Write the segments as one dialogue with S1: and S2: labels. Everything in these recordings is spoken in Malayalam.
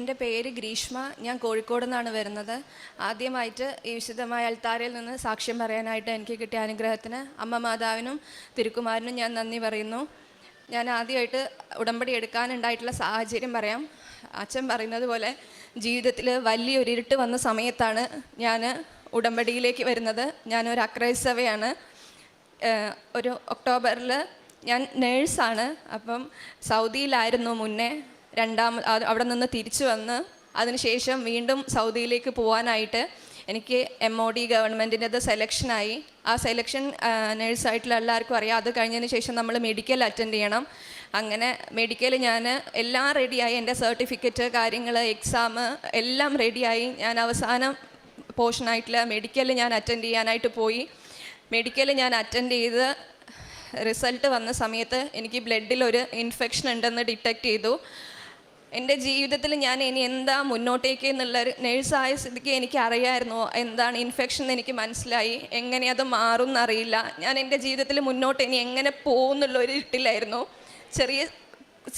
S1: എന്റെ പേര് ഗ്രീഷ്മ. ഞാൻ കോഴിക്കോട് നിന്നാണ് വരുന്നത്. ആദ്യമായിട്ട് ഈ വിശുദ്ധമായ അൽത്താരയിൽ നിന്ന് സാക്ഷ്യം പറയാനായിട്ട് എനിക്ക് കിട്ടിയ അനുഗ്രഹത്തിന് അമ്മ മാതാവിനും തിരുക്കുമാരനും ഞാൻ നന്ദി പറയുന്നു. ഞാൻ ആദ്യമായിട്ട് ഉടമ്പടി എടുക്കാനുണ്ടായിട്ടുള്ള സാഹചര്യം പറയാം. അച്ഛൻ പറയുന്നത് പോലെ ജീവിതത്തിൽ വലിയൊരു ഇരുട്ട് വന്ന സമയത്താണ് ഞാൻ ഉടമ്പടിയിലേക്ക് വരുന്നത്. ഞാനൊരു അക്രൈസ്തവയാണ് ഏഹ് ഒരു ഒക്ടോബറിൽ ഞാൻ നേഴ്സാണ്. അപ്പം സൗദിയിലായിരുന്നു മുന്നേ. രണ്ടാം അവിടെ നിന്ന് തിരിച്ചു വന്ന് അതിനുശേഷം വീണ്ടും സൗദിയിലേക്ക് പോകാനായിട്ട് എനിക്ക് എം ഒ ഡി ഗവൺമെന്റിന്റെത് സെലക്ഷനായി. ആ സെലക്ഷൻ നേഴ്സായിട്ടുള്ള എല്ലാവർക്കും അറിയാം. അത് കഴിഞ്ഞതിന് ശേഷം നമ്മൾ മെഡിക്കൽ അറ്റൻഡ് ചെയ്യണം. അങ്ങനെ മെഡിക്കൽ ഞാൻ എല്ലാം റെഡിയായി. എന്റെ സർട്ടിഫിക്കറ്റ് കാര്യങ്ങൾ എക്സാം എല്ലാം റെഡിയായി. ഞാൻ അവസാനം പോർഷനായിട്ടുള്ള മെഡിക്കൽ ഞാൻ അറ്റൻഡ് ചെയ്യാനായിട്ട് പോയി. മെഡിക്കൽ ഞാൻ അറ്റൻഡ് ചെയ്ത് റിസൾട്ട് വന്ന സമയത്ത് എനിക്ക് ബ്ലഡിൽ ഒരു ഇൻഫെക്ഷൻ ഉണ്ടെന്ന് ഡിറ്റക്റ്റ് ചെയ്തു. എന്റെ ജീവിതത്തിൽ ഞാൻ ഇനി എന്താ മുന്നോട്ടേക്ക് എന്നുള്ള നേഴ്സായ സ്ഥിതിക്ക് എനിക്ക് അറിയായിരുന്നു എന്താണ് ഇൻഫെക്ഷൻ എനിക്ക് മനസ്സിലായി. എങ്ങനെ അത് മാറും എന്നറിയില്ല. ഞാൻ എന്റെ ജീവിതത്തിൽ മുന്നോട്ട് ഇനി എങ്ങനെ പോകും എന്നുള്ളൊരു ഇട്ടില്ലായിരുന്നു ചെറിയ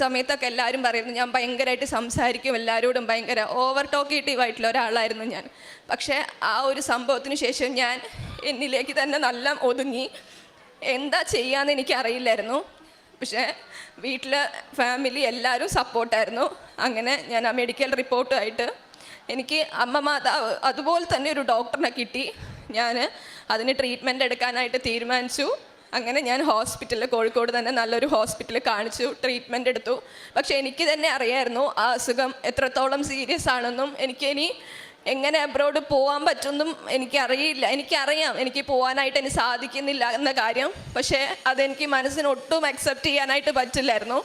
S1: സമയത്തൊക്കെ എല്ലാവരും പറയുന്നു ഞാൻ ഭയങ്കരമായിട്ട് സംസാരിക്കും എല്ലാവരോടും ഭയങ്കര ഓവർ ടോക്കേറ്റീവ് ആയിട്ടുള്ള ഒരാളായിരുന്നു ഞാൻ. പക്ഷേ ആ ഒരു സംഭവത്തിന് ശേഷം ഞാൻ എന്നിലേക്ക് തന്നെ നല്ല ഒതുങ്ങി. എന്താ ചെയ്യാന്ന് എനിക്ക് അറിയില്ലായിരുന്നു പക്ഷേ വീട്ടിൽ ഫാമിലി എല്ലാവരും സപ്പോർട്ടായിരുന്നു അങ്ങനെ ഞാൻ ആ മെഡിക്കൽ റിപ്പോർട്ടുമായിട്ട് എനിക്ക് അമ്മ മാതാവ് അതുപോലെ തന്നെ ഒരു ഡോക്ടറിനെ കിട്ടി. ഞാൻ അതിന് ട്രീറ്റ്മെന്റ് എടുക്കാനായിട്ട് തീരുമാനിച്ചു. അങ്ങനെ ഞാൻ ഹോസ്പിറ്റലിൽ കോഴിക്കോട് തന്നെ നല്ലൊരു ഹോസ്പിറ്റൽ കാണിച്ചു ട്രീറ്റ്മെന്റ് എടുത്തു. പക്ഷേ എനിക്ക് തന്നെ അറിയായിരുന്നു ആ അസുഖം എത്രത്തോളം സീരിയസ് ആണെന്നും എനിക്കിനി എങ്ങനെ അബ്രോഡ് പോകാൻ പറ്റുമെന്നും എനിക്കറിയില്ല. എനിക്കറിയാം എനിക്ക് പോകാനായിട്ട് എനിക്ക് സാധിക്കുന്നില്ല എന്ന കാര്യം. പക്ഷേ അതെനിക്ക് മനസ്സിന് ഒട്ടും അക്സെപ്റ്റ് ചെയ്യാനായിട്ട് പറ്റില്ലായിരുന്നു.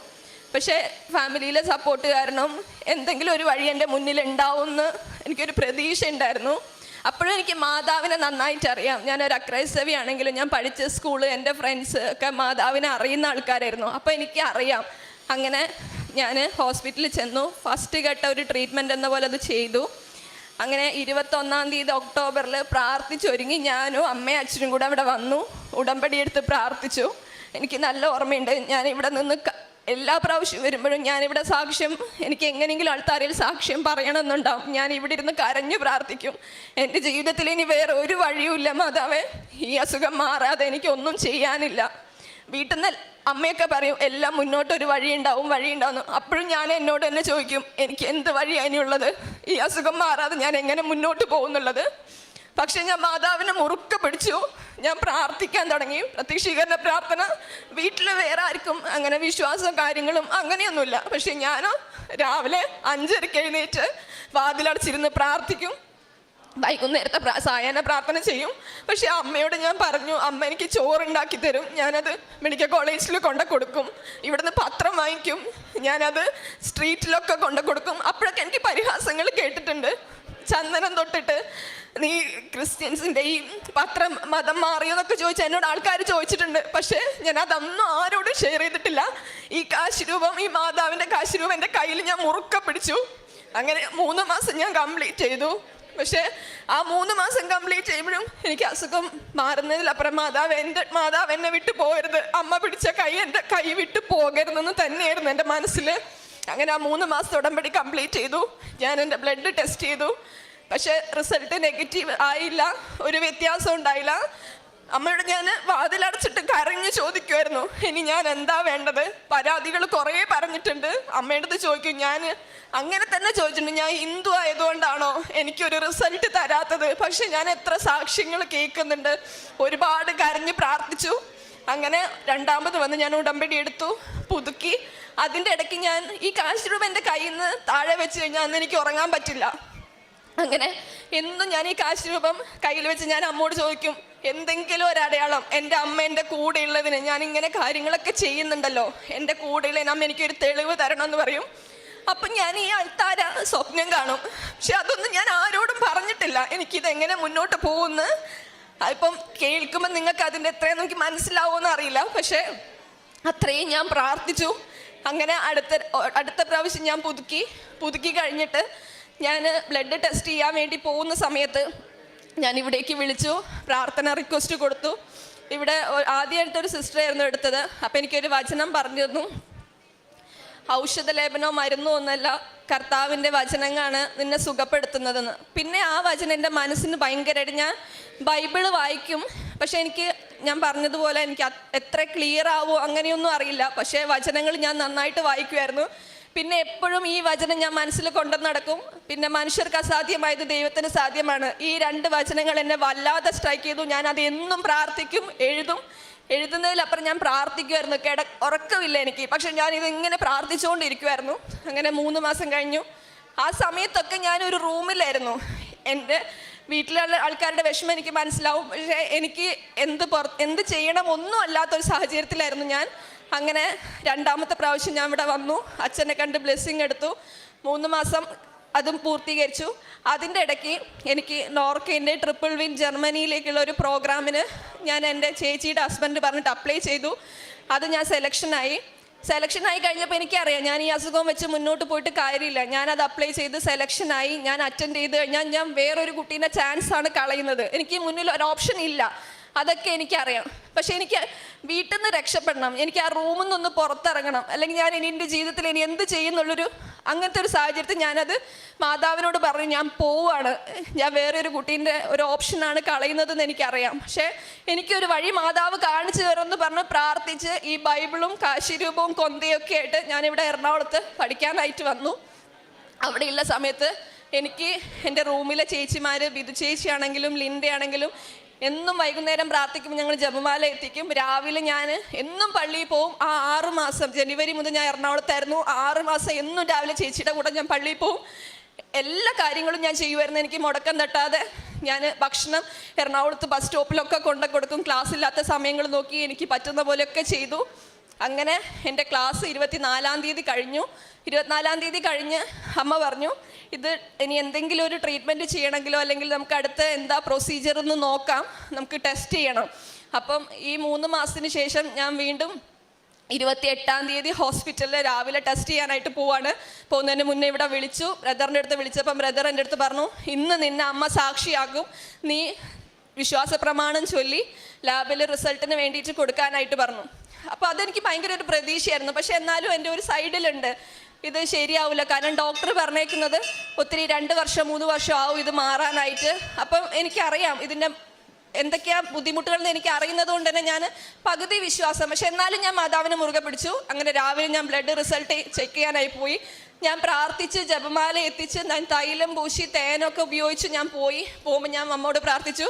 S1: പക്ഷേ ഫാമിലിയിലെ സപ്പോർട്ട് കാരണം എന്തെങ്കിലും ഒരു വഴി എന്റെ മുന്നിൽ ഉണ്ടാവുമെന്ന് എനിക്കൊരു പ്രതീക്ഷ ഉണ്ടായിരുന്നു. അപ്പോഴും എനിക്ക് മാതാവിനെ നന്നായിട്ട് അറിയാം. ഞാനൊരു അക്രൈസ്തവിയാണെങ്കിലും ഞാൻ പഠിച്ച സ്കൂൾ എന്റെ ഫ്രണ്ട്സ് ഒക്കെ മാതാവിനെ അറിയുന്ന ആൾക്കാരായിരുന്നു. അപ്പോൾ എനിക്ക് അറിയാം. അങ്ങനെ ഞാൻ ഹോസ്പിറ്റലിൽ ചെന്നു. ഫസ്റ്റ് ഘട്ട ഒരു ട്രീറ്റ്മെന്റ് എന്ന പോലെ അത് ചെയ്തു. അങ്ങനെ ഇരുപത്തൊന്നാം തീയതി ഒക്ടോബറിൽ പ്രാർത്ഥിച്ചൊരുങ്ങി. ഞാനും അമ്മയും അച്ഛനും കൂടെ അവിടെ വന്നു. ഉടമ്പടിയെടുത്ത് പ്രാർത്ഥിച്ചു. എനിക്ക് നല്ല ഓർമ്മയുണ്ട്. ഞാൻ ഇവിടെ നിന്ന് എല്ലാ പ്രാവശ്യം വരുമ്പോഴും ഞാനിവിടെ സാക്ഷ്യം എനിക്ക് എങ്ങനെയെങ്കിലും ആൾക്കാരിൽ സാക്ഷ്യം പറയണമെന്നുണ്ടാവും. ഞാൻ ഇവിടെ ഇരുന്ന് കരഞ്ഞു പ്രാർത്ഥിക്കും. എന്റെ ജീവിതത്തിൽ ഇനി വേറെ ഒരു വഴിയുമില്ല മാതാവേ. ഈ അസുഖം മാറാതെ എനിക്കൊന്നും ചെയ്യാനില്ല. വീട്ടിൽ നിന്ന് അമ്മയൊക്കെ പറയും എല്ലാം മുന്നോട്ടൊരു വഴി ഉണ്ടാവും വഴി ഉണ്ടാവും അപ്പോഴും ഞാൻ എന്നോട് തന്നെ ചോദിക്കും എനിക്ക് എന്ത് വഴിയാണ് ഉള്ളത് ഈ അസുഖം മാറാതെ ഞാൻ എങ്ങനെ മുന്നോട്ട് പോകുന്നുള്ളത്? പക്ഷെ ഞാൻ മാതാവിനെ മുറുക്കെ പിടിച്ചു. ഞാൻ പ്രാർത്ഥിക്കാൻ തുടങ്ങി. പ്രത്യക്ഷീകരണ പ്രാർത്ഥന. വീട്ടിൽ വേറെ ആർക്കും അങ്ങനെ വിശ്വാസം കാര്യങ്ങളും അങ്ങനെയൊന്നുമില്ല. പക്ഷെ ഞാൻ രാവിലെ അഞ്ചരക്ക് എഴുന്നേറ്റ് വാതിലടച്ചിരുന്ന് പ്രാർത്ഥിക്കും. വൈകുന്നേരത്തെ സായാഹ്ന പ്രാർത്ഥന ചെയ്യും. പക്ഷേ അമ്മയോട് ഞാൻ പറഞ്ഞു അമ്മ എനിക്ക് ചോറുണ്ടാക്കി തരും. ഞാനത് മെഡിക്കൽ കോളേജിൽ കൊണ്ട കൊടുക്കും. ഇവിടുന്ന് പത്രം വാങ്ങിക്കും. ഞാനത് സ്ട്രീറ്റിലൊക്കെ കൊണ്ട കൊടുക്കും. അപ്പോഴൊക്കെ എനിക്ക് പരിഹാസങ്ങൾ കേട്ടിട്ടുണ്ട്. ചന്ദനം തൊട്ടിട്ട് നീ ക്രിസ്ത്യൻസിന്റെ ഈ പത്രം മതം മാറിയെന്നൊക്കെ ചോദിച്ച് എന്നോട് ആൾക്കാർ ചോദിച്ചിട്ടുണ്ട്. പക്ഷേ ഞാൻ അതൊന്നും ആരോടും ഷെയർ ചെയ്തിട്ടില്ല. ഈ കാശ് രൂപം ഈ മാതാവിന്റെ കാശ് രൂപം എന്റെ കയ്യിൽ ഞാൻ മുറുക്ക പിടിച്ചു. അങ്ങനെ മൂന്ന് മാസം ഞാൻ കംപ്ലീറ്റ് ചെയ്തു. പക്ഷേ ആ മൂന്ന് മാസം കംപ്ലീറ്റ് ചെയ്യുമ്പോഴും എനിക്ക് അസുഖം മാറുന്നതിലപ്പുറം മാതാവ് എന്റെ മാതാവ് എന്നെ വിട്ടു പോകരുത്. അമ്മ പിടിച്ച കൈ എന്റെ കൈ വിട്ടു പോകരുതെന്ന് തന്നെയായിരുന്നു എന്റെ മനസ്സിൽ. അങ്ങനെ ആ മൂന്ന് മാസത്തെ ഉടമ്പടി കംപ്ലീറ്റ് ചെയ്തു. ഞാൻ എന്റെ ബ്ലഡ് ടെസ്റ്റ് ചെയ്തു. പക്ഷേ റിസൾട്ട് നെഗറ്റീവ് ആയില്ല ഒരു വ്യത്യാസം ഉണ്ടായില്ല. അമ്മയോട് ഞാൻ വാതിലടച്ചിട്ട് കരഞ്ഞ് ചോദിക്കുമായിരുന്നു ഇനി ഞാൻ എന്താ വേണ്ടത്? പരാതികൾ കുറേ പറഞ്ഞിട്ടുണ്ട്. അമ്മയുടെ ചോദിക്കും ഞാൻ അങ്ങനെ തന്നെ ചോദിച്ചിട്ടുണ്ട്. ഞാൻ ഹിന്ദു ആയതുകൊണ്ടാണോ എനിക്കൊരു റിസൾട്ട് തരാത്തത്? പക്ഷെ ഞാൻ എത്ര സാക്ഷ്യങ്ങൾ കേൾക്കുന്നുണ്ട്. ഒരുപാട് കരഞ്ഞ് പ്രാർത്ഥിച്ചു. അങ്ങനെ രണ്ടാമത് വന്ന് ഞാൻ ഉടമ്പടി എടുത്തു പുതുക്കി. അതിന്റെ ഇടയ്ക്ക് ഞാൻ ഈ കാശ് രൂപ എന്റെ കയ്യിൽ നിന്ന് താഴെ വെച്ച് കഴിഞ്ഞാൽ അന്ന് എനിക്ക് ഉറങ്ങാൻ പറ്റില്ല. അങ്ങനെ എന്നും ഞാൻ ഈ കാശ് രൂപം കയ്യിൽ വെച്ച് ഞാൻ അമ്മോട് ചോദിക്കും എന്തെങ്കിലും ഒരു അടയാളം എന്റെ അമ്മ എന്റെ കൂടെ ഉള്ളതിന് ഞാൻ ഇങ്ങനെ കാര്യങ്ങളൊക്കെ ചെയ്യുന്നുണ്ടല്ലോ എന്റെ കൂടെയുള്ള അമ്മ എനിക്കൊരു തെളിവ് തരണം എന്ന് പറയും. അപ്പം ഞാൻ ഈ അൾത്താര സ്വപ്നം കാണും. പക്ഷെ അതൊന്നും ഞാൻ ആരോടും പറഞ്ഞിട്ടില്ല. എനിക്കിത് എങ്ങനെ മുന്നോട്ട് പോകുമെന്ന് അതിപ്പം കേൾക്കുമ്പോൾ നിങ്ങൾക്ക് അതിന്റെ എത്രയും എനിക്ക് മനസ്സിലാവുമെന്ന് അറിയില്ല. പക്ഷേ അത്രയും ഞാൻ പ്രാർത്ഥിച്ചു. അങ്ങനെ അടുത്ത അടുത്ത പ്രാവശ്യം ഞാൻ പുതുക്കി പുതുക്കി കഴിഞ്ഞിട്ട് ഞാൻ ബ്ലഡ് ടെസ്റ്റ് ചെയ്യാൻ വേണ്ടി പോകുന്ന സമയത്ത് ഞാൻ ഇവിടേക്ക് വിളിച്ചു പ്രാർത്ഥന റിക്വസ്റ്റ് കൊടുത്തു. ഇവിടെ ആദ്യം ആദ്യമായിട്ട് ഒരു സിസ്റ്റർ ആയിരുന്നു എടുത്തത്. അപ്പം എനിക്കൊരു വചനം പറഞ്ഞു തന്നു. ഔഷധലേപനോ മരുന്നോ ഒന്നല്ല കർത്താവിന്റെ വചനങ്ങളാണ് നിന്നെ സുഖപ്പെടുത്തുന്നതെന്ന്. പിന്നെ ആ വചനം എന്റെ മനസ്സിന് ഭയങ്കരമായിട്ട് ഞാൻ ബൈബിൾ വായിക്കും. പക്ഷേ എനിക്ക് ഞാൻ പറഞ്ഞതുപോലെ എനിക്ക് എത്ര ക്ലിയർ ആവോ അങ്ങനെയൊന്നും അറിയില്ല. പക്ഷേ വചനങ്ങൾ ഞാൻ നന്നായിട്ട് വായിക്കുമായിരുന്നു പിന്നെ എപ്പോഴും ഈ വചനം ഞാൻ മനസ്സിൽ കൊണ്ടു നടക്കും. പിന്നെ മനുഷ്യർക്ക് അസാധ്യമായത് ദൈവത്തിന് സാധ്യമാണ്. ഈ രണ്ട് വചനങ്ങൾ എന്നെ വല്ലാതെ സ്ട്രൈക്ക് ചെയ്തു. ഞാൻ അത് എന്നും പ്രാർത്ഥിക്കും എഴുതും. എഴുതുന്നതിലപ്പുറം ഞാൻ പ്രാർത്ഥിക്കുമായിരുന്നു കിട ഉറക്കമില്ല എനിക്ക്. പക്ഷെ ഞാൻ ഇതിങ്ങനെ പ്രാർത്ഥിച്ചുകൊണ്ടിരിക്കുമായിരുന്നു അങ്ങനെ മൂന്ന് മാസം കഴിഞ്ഞു. ആ സമയത്തൊക്കെ ഞാൻ ഒരു റൂമിലായിരുന്നു. എന്റെ വീട്ടിലുള്ള ആൾക്കാരുടെ വിഷമം എനിക്ക് മനസ്സിലാവും. പക്ഷേ എനിക്ക് എന്ത് പുറ എന്ത് ചെയ്യണം ഒന്നും അല്ലാത്തൊരു സാഹചര്യത്തിലായിരുന്നു ഞാൻ. അങ്ങനെ രണ്ടാമത്തെ പ്രാവശ്യം ഞാൻ ഇവിടെ വന്നു. അച്ഛനെ കണ്ട് ബ്ലെസ്സിങ് എടുത്തു. മൂന്ന് മാസം അതും പൂർത്തീകരിച്ചു. അതിന്റെ ഇടയ്ക്ക് എനിക്ക് നോർക്കേന്റെ ട്രിപ്പിൾ വിൻ ജർമ്മനിയിലേക്കുള്ള ഒരു പ്രോഗ്രാമിന് ഞാൻ എന്റെ ചേച്ചിയുടെ ഹസ്ബൻഡ് പറഞ്ഞിട്ട് അപ്ലൈ ചെയ്തു. അത് ഞാൻ സെലക്ഷനായി സെലക്ഷനായി കഴിഞ്ഞപ്പോൾ എനിക്കറിയാം ഞാൻ ഈ അസുഖം വെച്ച് മുന്നോട്ട് പോയിട്ട് കാര്യമില്ല. ഞാനത് അപ്ലൈ ചെയ്ത് സെലക്ഷനായി ഞാൻ അറ്റൻഡ് ചെയ്ത് കഴിഞ്ഞാൽ ഞാൻ വേറൊരു കുട്ടീന്റെ ചാൻസാണ് കളയുന്നത്. എനിക്ക് മുന്നിൽ ഒരു ഓപ്ഷൻ ഇല്ല. അതൊക്കെ എനിക്കറിയാം. പക്ഷെ എനിക്ക് വീട്ടിൽ നിന്ന് രക്ഷപ്പെടണം. എനിക്ക് ആ റൂമിൽ നിന്നൊന്ന് പുറത്തിറങ്ങണം. അല്ലെങ്കിൽ ഞാൻ ഇനി എന്റെ ജീവിതത്തിൽ ഇനി എന്ത് ചെയ്യുന്നുള്ളൊരു അങ്ങനത്തെ ഒരു സാഹചര്യത്തിൽ ഞാനത് മാതാവിനോട് പറഞ്ഞു ഞാൻ പോവാണ്. ഞാൻ വേറെ ഒരു കുട്ടീന്റെ ഒരു ഓപ്ഷനാണ് കളയുന്നതെന്ന് എനിക്കറിയാം. പക്ഷേ എനിക്കൊരു വഴി മാതാവ് കാണിച്ചു തരുമെന്ന് പറഞ്ഞ് പ്രാർത്ഥിച്ച് ഈ ബൈബിളും കാശിരൂപവും കൊന്തയൊക്കെ ആയിട്ട് ഞാനിവിടെ എറണാകുളത്ത് പഠിക്കാനായിട്ട് വന്നു. അവിടെയുള്ള സമയത്ത് എനിക്ക് എന്റെ റൂമിലെ ചേച്ചിമാർ ബിദു ചേച്ചിയാണെങ്കിലും ലിൻഡയാണെങ്കിലും എന്നും വൈകുന്നേരം പ്രാർത്ഥിക്കും ഞങ്ങൾ ജപമാല എത്തിക്കും. രാവിലെ ഞാൻ എന്നും പള്ളിയിൽ പോവും. ആ ആറ് മാസം ജനുവരി മുതൽ ഞാൻ എറണാകുളത്തായിരുന്നു. ആറ് മാസം എന്നും രാവിലെ ചേച്ചിയുടെ കൂടെ ഞാൻ പള്ളിയിൽ പോവും. എല്ലാ കാര്യങ്ങളും ഞാൻ ചെയ്യുമായിരുന്നു. എനിക്ക് മുടക്കം തട്ടാതെ ഞാൻ ഭക്ഷണം എറണാകുളത്ത് ബസ് സ്റ്റോപ്പിലൊക്കെ കൊണ്ടു കൊടുക്കും ക്ലാസ് ഇല്ലാത്ത സമയങ്ങൾ നോക്കി എനിക്ക് പറ്റുന്ന പോലെയൊക്കെ ചെയ്തു. അങ്ങനെ എന്റെ ക്ലാസ് ഇരുപത്തിനാലാം തീയതി കഴിഞ്ഞു. ഇരുപത്തിനാലാം തീയതി കഴിഞ്ഞ് അമ്മ പറഞ്ഞു ഇത് ഇനി എന്തെങ്കിലും ഒരു ട്രീറ്റ്മെന്റ് ചെയ്യണമെങ്കിലോ അല്ലെങ്കിൽ നമുക്ക് അടുത്ത എന്താ പ്രൊസീജിയർ എന്ന് നോക്കാം. നമുക്ക് ടെസ്റ്റ് ചെയ്യണം. അപ്പം ഈ മൂന്ന് മാസത്തിന് ശേഷം ഞാൻ വീണ്ടും ഇരുപത്തി എട്ടാം തീയതി ഹോസ്പിറ്റലിൽ രാവിലെ ടെസ്റ്റ് ചെയ്യാനായിട്ട് പോവാണ്. പോകുന്നതിന് മുന്നേ ഇവിടെ വിളിച്ചു. ബ്രദറിന്റെ അടുത്ത് വിളിച്ചപ്പം ബ്രദർ എന്റെ അടുത്ത് പറഞ്ഞു ഇന്ന് നിന്നെ അമ്മ സാക്ഷിയാക്കും. നീ വിശ്വാസ പ്രമാണം ചൊല്ലി ലാബിൽ റിസൾട്ടിന് വേണ്ടിയിട്ട് കൊടുക്കാനായിട്ട് പറഞ്ഞു. അപ്പോൾ അതെനിക്ക് ഭയങ്കര ഒരു പ്രതീക്ഷയായിരുന്നു. പക്ഷെ എന്നാലും എന്റെ ഒരു സൈഡിലുണ്ട്. ഇത് ശരിയാവില്ല കാരണം ഡോക്ടർ പറഞ്ഞേക്കുന്നത് ഒത്തിരി രണ്ട് വർഷം മൂന്ന് വർഷം ആവും ഇത് മാറാനായിട്ട്. അപ്പം എനിക്കറിയാം ഇതിന്റെ എന്തൊക്കെയാ ബുദ്ധിമുട്ടുകളെന്ന് എനിക്ക് അറിയുന്നത് കൊണ്ട് തന്നെ ഞാൻ പകുതി വിശ്വാസം. പക്ഷെ എന്നാലും ഞാൻ മാതാവിനെ മുറുകെ പിടിച്ചു. അങ്ങനെ രാവിലെ ഞാൻ ബ്ലഡ് റിസൾട്ട് ചെക്ക് ചെയ്യാനായി പോയി. ഞാൻ പ്രാർത്ഥിച്ച് ജപമാല എത്തിച്ച് ഞാൻ തൈലം പൂശി തേനൊക്കെ ഉപയോഗിച്ച് ഞാൻ പോയി. പോകുമ്പോൾ ഞാൻ അമ്മോട് പ്രാർത്ഥിച്ചു.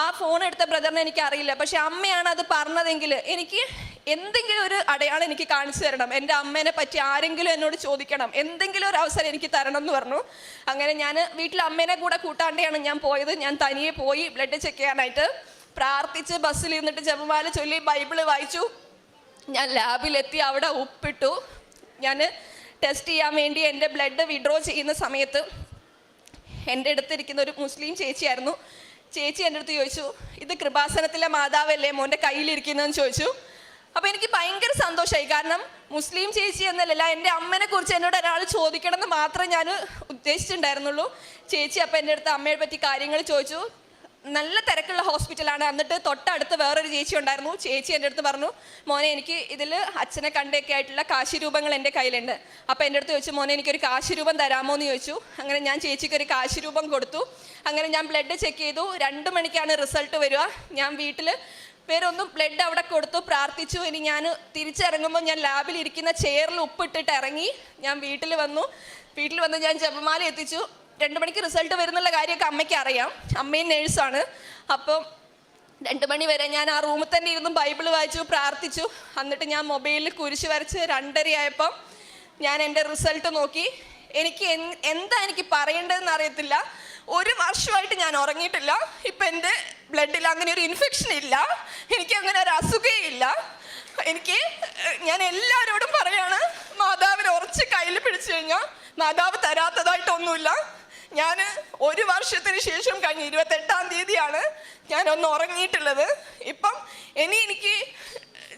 S1: ആ ഫോൺ എടുത്ത ബ്രദറിനെ എനിക്ക് അറിയില്ല പക്ഷെ അമ്മയാണ് അത് പറഞ്ഞതെങ്കിൽ എനിക്ക് എന്തെങ്കിലും ഒരു അടയാളം എനിക്ക് കാണിച്ചു തരണം. എന്റെ അമ്മേനെ പറ്റി ആരെങ്കിലും എന്നോട് ചോദിക്കണം. എന്തെങ്കിലും ഒരു അവസരം എനിക്ക് തരണം എന്ന് പറഞ്ഞു. അങ്ങനെ ഞാൻ വീട്ടിൽ അമ്മേനെ കൂടെ കൂട്ടാണ്ടെയാണ് ഞാൻ പോയത്. ഞാൻ തനിയെ പോയി ബ്ലഡ് ചെക്ക് ചെയ്യാനായിട്ട് പ്രാർത്ഥിച്ച് ബസ്സിൽ ഇരുന്നിട്ട് ജപമാല ചൊല്ലി ബൈബിൾ വായിച്ചു. ഞാൻ ലാബിലെത്തി അവിടെ ഉപ്പിട്ടു ഞാൻ ടെസ്റ്റ് ചെയ്യാൻ വേണ്ടി എന്റെ ബ്ലഡ് വിഡ്രോ ചെയ്യുന്ന സമയത്ത് എന്റെ അടുത്തിരിക്കുന്ന ഒരു മുസ്ലിം ചേച്ചിയായിരുന്നു. ചേച്ചി എന്റെ അടുത്ത് ചോദിച്ചു ഇത് കൃപാസനത്തിലെ മാതാവല്ലേ? മോന്റെ കയ്യിലിരിക്കുന്നതെന്ന് ചോദിച്ചു. അപ്പോൾ എനിക്ക് ഭയങ്കര സന്തോഷമായി. കാരണം മുസ്ലിം ചേച്ചി എന്നല്ല എന്റെ അമ്മനെ കുറിച്ച് എന്നോട് ഒരാൾ ചോദിക്കണം എന്ന് മാത്രമേ ഞാൻ ഉദ്ദേശിച്ചിട്ടുണ്ടായിരുന്നുള്ളൂ. ചേച്ചി അപ്പം എന്റെ അടുത്ത് അമ്മയെ പറ്റി കാര്യങ്ങൾ ചോദിച്ചു. നല്ല തിരക്കുള്ള ഹോസ്പിറ്റലാണ്. എന്നിട്ട് തൊട്ടടുത്ത് വേറൊരു ചേച്ചി ഉണ്ടായിരുന്നു. ചേച്ചി എന്റെ അടുത്ത് പറഞ്ഞു മോനെ എനിക്ക് ഇതിൽ അച്ഛനെ കണ്ടൊക്കെ ആയിട്ടുള്ള കാശിരൂപങ്ങൾ എന്റെ കയ്യിലുണ്ട്. അപ്പോൾ എന്റെ അടുത്ത് ചോദിച്ചു മോനെ എനിക്കൊരു കാശിരൂപം തരാമോ? എന്ന് ചോദിച്ചു. അങ്ങനെ ഞാൻ ചേച്ചിക്ക് ഒരു കാശിരൂപം കൊടുത്തു. അങ്ങനെ ഞാൻ ബ്ലഡ് ചെക്ക് ചെയ്തു. രണ്ട് മണിക്കാണ് റിസൾട്ട് വരിക. ഞാൻ വീട്ടിൽ വേറെ ഒന്നും ബ്ലഡ് അവിടെ കൊടുത്തു പ്രാർത്ഥിച്ചു. ഇനി ഞാൻ തിരിച്ചിറങ്ങുമ്പോൾ ഞാൻ ലാബിൽ ഇരിക്കുന്ന ചെയറിൽ ഉപ്പിട്ടിട്ട് ഇറങ്ങി ഞാൻ വീട്ടിൽ വന്നു. വീട്ടിൽ വന്ന് ഞാൻ ജപമാല എത്തിച്ചു. രണ്ട് മണിക്ക് റിസൾട്ട് വരുന്നുള്ള കാര്യമൊക്കെ അമ്മയ്ക്ക് അറിയാം. അമ്മയും നേഴ്സാണ്. അപ്പം രണ്ട് മണി വരെ ഞാൻ ആ റൂമിൽ തന്നെ ഇരുന്ന് ബൈബിൾ വായിച്ചു പ്രാർത്ഥിച്ചു. എന്നിട്ട് ഞാൻ മൊബൈലിൽ കുരിശ് വരച്ച് രണ്ടരയായപ്പം ഞാൻ എന്റെ റിസൾട്ട് നോക്കി. എനിക്ക് എന്ത് എനിക്ക് പറയേണ്ടതെന്ന് അറിയത്തില്ല. ഒരു വർഷമായിട്ട് ഞാൻ ഉറങ്ങിയിട്ടില്ല. ഇപ്പം എന്റെ ബ്ലഡിൽ അങ്ങനെ ഒരു ഇൻഫെക്ഷൻ ഇല്ല. എനിക്ക് അങ്ങനെ ഒരു അസുഖമേ ഇല്ല. എനിക്ക് ഞാൻ എല്ലാവരോടും പറയാണ് മാതാവിനെ ഉറച്ച് കയ്യിൽ പിടിച്ചു കഴിഞ്ഞാൽ മാതാവ് തരാത്തതായിട്ടൊന്നുമില്ല. ഞാൻ ഒരു വർഷത്തിന് ശേഷം കഴിഞ്ഞ ഇരുപത്തെട്ടാം തീയതിയാണ് ഞാൻ ഒന്ന് ഉറങ്ങിയിട്ടുള്ളത്. ഇപ്പം ഇനി എനിക്ക്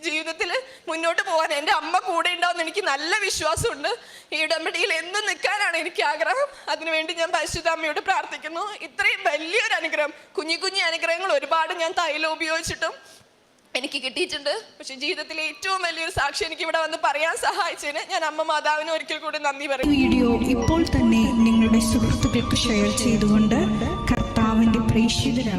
S1: ജീവിതത്തിൽ മുന്നോട്ട് പോകാൻ എന്റെ അമ്മ കൂടെ ഉണ്ടാവുമെന്ന് എനിക്ക് നല്ല വിശ്വാസമുണ്ട്. ഈ ഇടമ്പടിയിൽ എന്നും നിൽക്കാനാണ് എനിക്ക് ആഗ്രഹം. അതിനുവേണ്ടി ഞാൻ പരിശുദ്ധ അമ്മയോട് പ്രാർത്ഥിക്കുന്നു. ഇത്രയും വലിയൊരു അനുഗ്രഹം കുഞ്ഞു കുഞ്ഞു അനുഗ്രഹങ്ങൾ ഒരുപാട് ഞാൻ തൈലം ഉപയോഗിച്ചിട്ടും എനിക്ക് കിട്ടിയിട്ടുണ്ട്. പക്ഷെ ജീവിതത്തിലെ ഏറ്റവും വലിയൊരു സാക്ഷി എനിക്ക് ഇവിടെ വന്ന് പറയാൻ സഹായിച്ചതിന് ഞാൻ അമ്മ മാതാവിന് ഒരിക്കൽ കൂടി നന്ദി പറയും.
S2: വീഡിയോ ഇപ്പോൾ തന്നെ നിങ്ങളുടെ സുഹൃത്തുക്കൾക്ക് ഷെയർ ചെയ്തുകൊണ്ട് കർത്താവിന്റെ പ്രേക്ഷിതരാകും